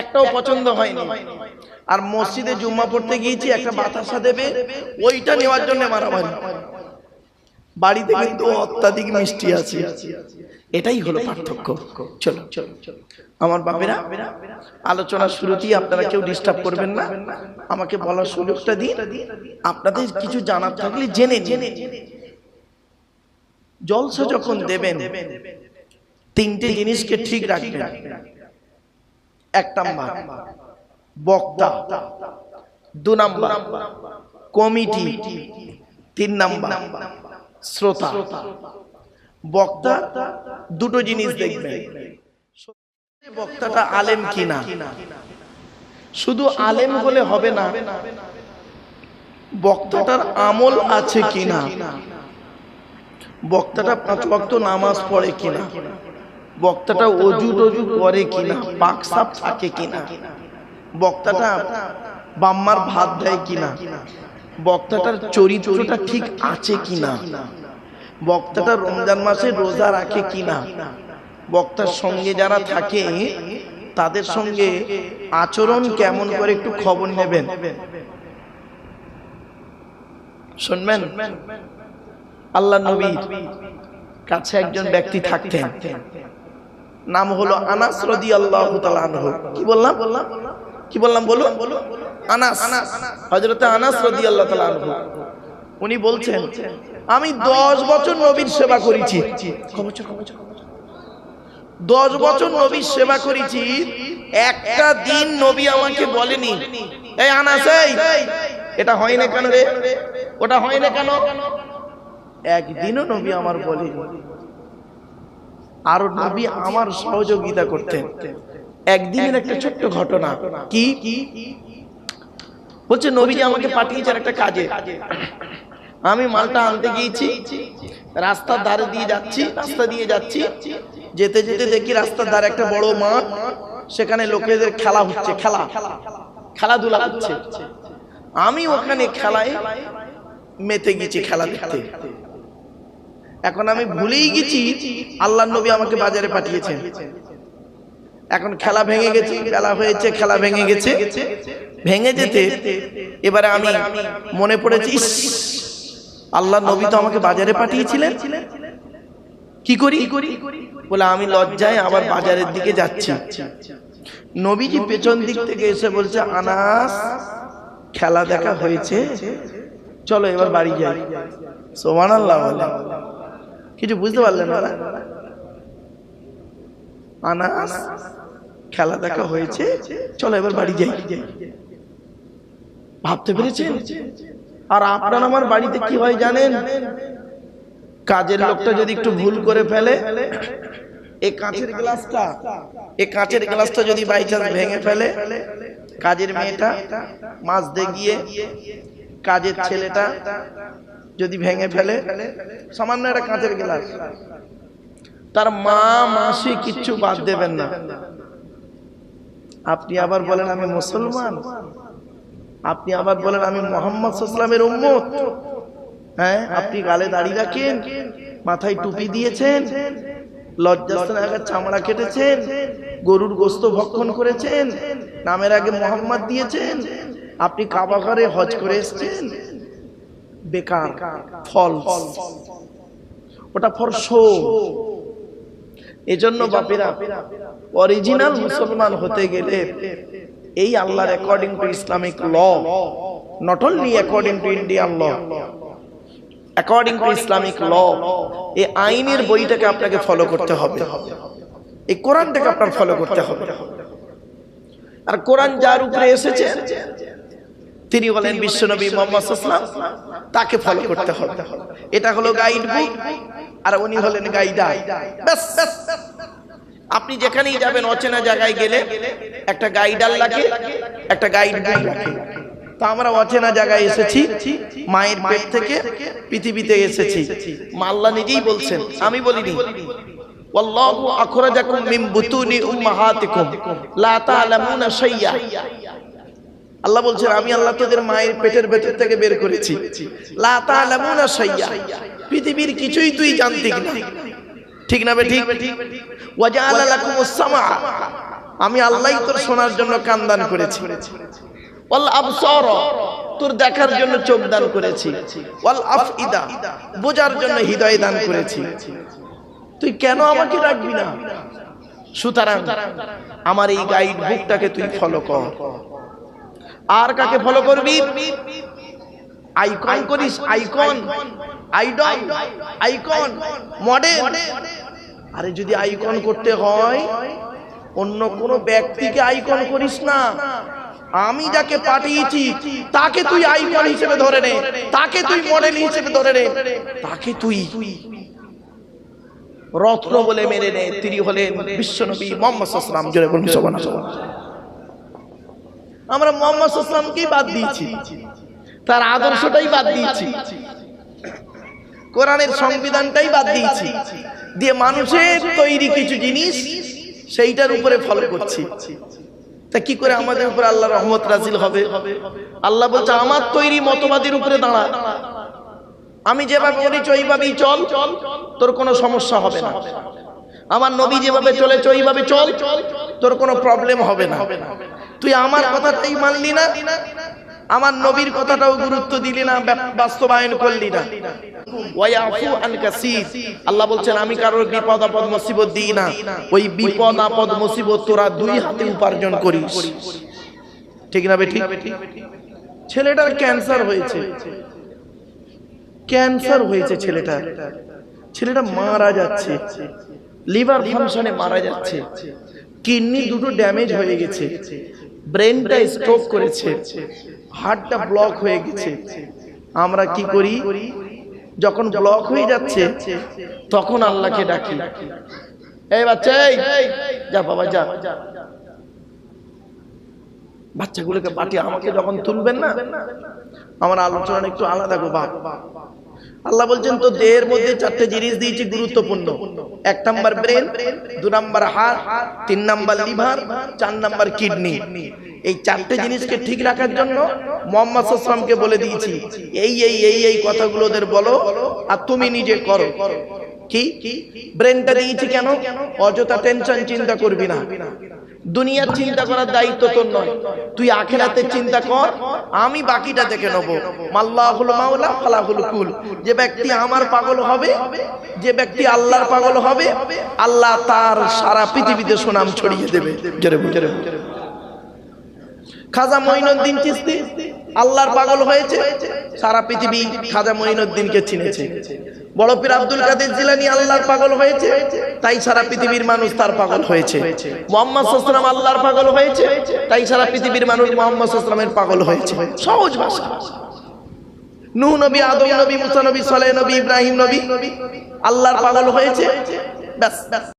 একটাও পছন্দ হয়নি। আর মসজিদে জুম্মা পড়তে গিয়েছি একটা বাতাসা দেবে ওইটা নেওয়ার জন্য মারামারি। বাড়িতে কিন্তু অত্যাধিক মিষ্টি আছে। এটাই হলো পার্থক্য। চলো। চলো আমার বাপেরা আলোচনা শুরুতেই আপনারা কেউ ডিস্টার্ব করবেন না। আমাকে বলার সুযোগটা দিন। আপনাদের কিছু জানার থাকলে জেনে জেনে জলসা যখন দেবেন তিনটে জিনিসকে ঠিক রাখবেন। এক নাম্বার বক্তা। দু নাম্বার। কমিটি। তিন নাম্বার। শ্রোতা। বক্তা দুটো জিনিস দেখবেন। বক্তাটা আলেম কিনা? শুধু আলেম হলে হবে না বক্তাটার আমল আছে কিনা? বক্তাটা পাঁচ ওয়াক্ত নামাজ পড়ে কিনা? বক্তাটা অজু টজু করে কিনা পাক সাপ থাকে কিনা বক্তাটা বাম্মার ভাত দেয় কিনা বক্তাটার চরিত্রটা ঠিক আছে কিনা বক্তাটা রমজান মাসে রোজা রাখে কিনা বক্তার সঙ্গে যারা থাকে তাদের সঙ্গে আচরণ কেমন করে একটু খবর নেবেন। শুনবেন? আল্লাহ নবীর কাছে একজন ব্যক্তি থাকতেন। নাম হলো আনাস রদি আল্লাহ কি বললাম? বললাম কি বললাম বলুন? আনাস। হজরতে আনাস রদি আল্লাহ উনি বলছেন আমি দশ বছর নবীর সেবা করেছি। দশ বছর নবীর সেবা করেছি একটা দিন নবী আমাকে বলেনি এই আনাস এটা হয় না কেন রে? ওটা হয় না কেন? একদিনও নবী আমার বলেনি। আর নবী আমার সহযোগিতা করতেন। একদিনের একটা ছোট্ট ঘটনা। কি? বলছে নবী আমাকে পাঠিয়েছেন একটা কাজে। আমি মালটা আনতে গিয়েছি, রাস্তার ধারে দিয়ে যাচ্ছি, রাস্তা দিয়ে যাচ্ছি। যেতে যেতে দেখি রাস্তার ধারে একটা বড় মাঠ, সেখানে লোকেদের খেলা হচ্ছে, খেলা। খেলাধুলা হচ্ছে। আমি ওখানে খেলায় মেতে গেছি খেলা দেখতে। এখন আমি ভুলেই গেছি আল্লাহ নবী আমাকে বাজারে পাঠিয়েছেন। এখন খেলা ভেঙে গেছে খেলা হয়েছে, খেলা ভেঙে গেছে। ভেঙে যেতে এবারে আমি মনে পড়েছি আল্লাহ নবী তো আমাকে বাজারে পাঠিয়েছিলেন। কি করি? বলে, আমি লজ্জায় আবার বাজারের দিকে যাচ্ছি। নবীজি পেছন দিক থেকে এসে বলছে, আনাস, খেলা দেখা হয়েছে। চলো এবার বাড়ি যাই। সোমান আল্লাহ কিছু বুঝতে পারলেন না আনাস খেলা দেখা হয়েছে। চলো এবার বাড়ি যাই। ভাবতে পেরেছেন? আর আপনার আমার বাড়িতে কি হয় জানেন? কাজের লোকটা যদি একটু ভুল করে ফেলে এই কাঁচের গ্লাসটা এই কাঁচের গ্লাসটা যদি বাই চান্স ভেঙে ফেলে কাজের মেয়েটা মাছ দিয়ে গিয়ে কাজের ছেলেটা যদি ভেঙে ফেলে সামান্য একটা কাঁচের গ্লাস। তার মা মাসি কিচ্ছু বাদ দেবেন না। আপনি আবার বলেন আমি মুসলমান। আপনি আবার বলেন আমি মোহাম্মদ সাল্লামের উম্মত। হ্যাঁ আপনি গালে দাড়ি রাখেন মাথায় টুপি দিয়েছেন লজ্জাস্থানে আগে চামড়া কেটেছেন গরুর গোস্ত ভক্ষণ করেছেন নামের আগে মোহাম্মদ দিয়েছেন। আপনি কাবা ঘরে হজ করে এসছেন। বেকার ফল ওটা ফর শো এজন্য বাপেরা অরিজিনাল মুসলমান হতে গেলে এই আল্লাহর according to Islamic law not only according to Indian law according to Islamic law এই আইনের বইটাকে আপনাকে ফলো করতে হবে। এই কোরআনটাকে আপনার ফলো করতে হবে। আর কোরআন যার উপরে এসেছে তিনি বলেন বিশ্বনবী মোহাম্মদ তাকে ফলো করতে হবে। এটা হলো গাইড বুক আর উনি হলেন ব্যাস। আপনি যেখানেই যাবেন অচেনা জায়গায় গেলে একটা গাইডার লাগে একটা গাইড বুক লাগে। তা আমরা অচেনা জায়গায় এসেছি মায়ের পেট থেকে পৃথিবীতে এসেছি। মাল্লা নিজেই বলছেন আমি বলিনি। ওয়াল্লাহু আখরাজাকুম মিন বুতুনি উম্মাহাতিকুম। লা তা'লামুনা শাইয়্যা আল্লাহ বলছেন, আমি আল্লাহ তোদের মায়ের পেটের ভেতর থেকে বের করেছি। পৃথিবীর কিছুই তুই জানতি ঠিক না বে ঠিক? ওয়াজআলা লাকুমুস সামা আমি আল্লাহ তোর শোনার জন্য কান দান করেছি তোর দেখার জন্য চোখ দান করেছি। ওয়াল আফইদা। বোঝার জন্য হৃদয় দান করেছি। তুই কেন আমাকে ডাকবি না? সুতরাং, আমার এই গাইড বুকটাকে তুই ফলো কর। আর কাকে ফলো করবি? আইকন করিস আইকন আইডল আইকন মডেল আরে যদি আইকন করতে হয় অন্য কোন ব্যক্তিকে আইকন করিস না। আমি যাকে পাঠিয়েছি তাকে তুই আইকন হিসেবে ধরে নে। তাকে তুই মডেল হিসেবে ধরে নে। তাকে তুই। রত্ন বলে মেনে নে তিনি হলেন বিশ্বনবী মোহাম্মদ সাল্লাম জোরে বলুন আমরা মোহাম্মদ বাদ দিয়েছি? তার আদর্শটাই বাদ দিয়েছি। কোরআনের সংবিধানটাই বাদ দিয়েছি। দিয়ে মানুষের তৈরি কিছু জিনিস সেইটার উপরে ফলো করছি। তা কি করে আমাদের উপরে আল্লাহ রহমত রাজিল হবে? আল্লাহ বলছে, আমার তৈরি মতবাদের উপরে দাঁড়া। আমি যেভাবে বলেছি ওইভাবেই চল। চল তোর কোনো সমস্যা হবে না। আমার নবী যেভাবে চলেছে, ওইভাবে চল। তোর কোনো প্রবলেম হবে না। তুই আমার কথাটাই মানলি না? আমার নবীর কথাটাও গুরুত্ব দিলি না বাস্তবায়ন করলি না। আল্লাহ বলছেন, আমি কারোর বিপদ আপদ মুসিবত দিই না। ওই বিপদ আপদ মুসিবত তোরা দুই হাতে উপার্জন করিস। ঠিক না বেটি ছেলেটার ক্যান্সার হয়েছে। ক্যান্সার হয়েছে ছেলেটার। ছেলেটা মারা যাচ্ছে। লিভার ফাংশনে মারা যাচ্ছে। কিডনি দুটো ড্যামেজ হয়ে গেছে। ব্রেনটা স্ট্রোক করেছে। হার্টটা ব্লক হয়ে গেছে। আমরা কি করি? যখন ব্লক হয়ে যাচ্ছে তখন আল্লাহকে ডাকি। এই বাচ্চা এই, যা বাবা যা। বাচ্চাগুলোকে পাঠিয়ে আমাকে যখন তুলবেন না আমার আলোচনা একটু আলাদা গো বাপ। আল্লাহ বলছেন, তো দেহের মধ্যে চারটে জিনিস দিয়েছি গুরুত্বপূর্ণ। এক নাম্বার ব্রেন, দু নাম্বার হার্ট তিন নাম্বার লিভার, চার নাম্বার কিডনি। এই চারটে জিনিসকে ঠিক রাখার জন্য মোহাম্মদ সাল্লামকে বলে দিয়েছি, এই এই এই এই কথাগুলো ওদের বলো আর তুমি নিজে করো। কি? ব্রেনটা দিয়েছি কেন? অযথা টেনশন চিন্তা করবি না। দুনিয়ার চিন্তা করার দায়িত্ব তোর নয়। তুই আখেরাতে চিন্তা কর, আমি বাকিটা দেখে নেব। মাল্লাহুল মাওলা, ফালাহুল কুল। যে ব্যক্তি আমার পাগল হবে, যে ব্যক্তি আল্লাহর পাগল হবে, আল্লাহ তার সারা পৃথিবীতে সুনাম ছড়িয়ে দেবে। খাজা মঈনুদ্দিন চিস্তি আল্লাহর পাগল হয়েছে। সারা পৃথিবী খাজা মঈনুদ্দিনকে চিনেছে। বড় পীর আব্দুল কাদের জিলানী আল্লাহর পাগল হয়েছে। তাই সারা পৃথিবীর মানুষ তার পাগল হয়েছে। মোহাম্মদ সাল্লাম আল্লাহর পাগল হয়েছে। তাই সারা পৃথিবীর মানুষ মোহাম্মদ সাল্লামের পাগল হয়েছে। সহজ ভাষা। নূহ নবী, আদম নবী, মুসা নবী, সালেহ নবী, ইব্রাহিম নবী আল্লাহর পাগল হয়েছে। ব্যাস ব্যাস।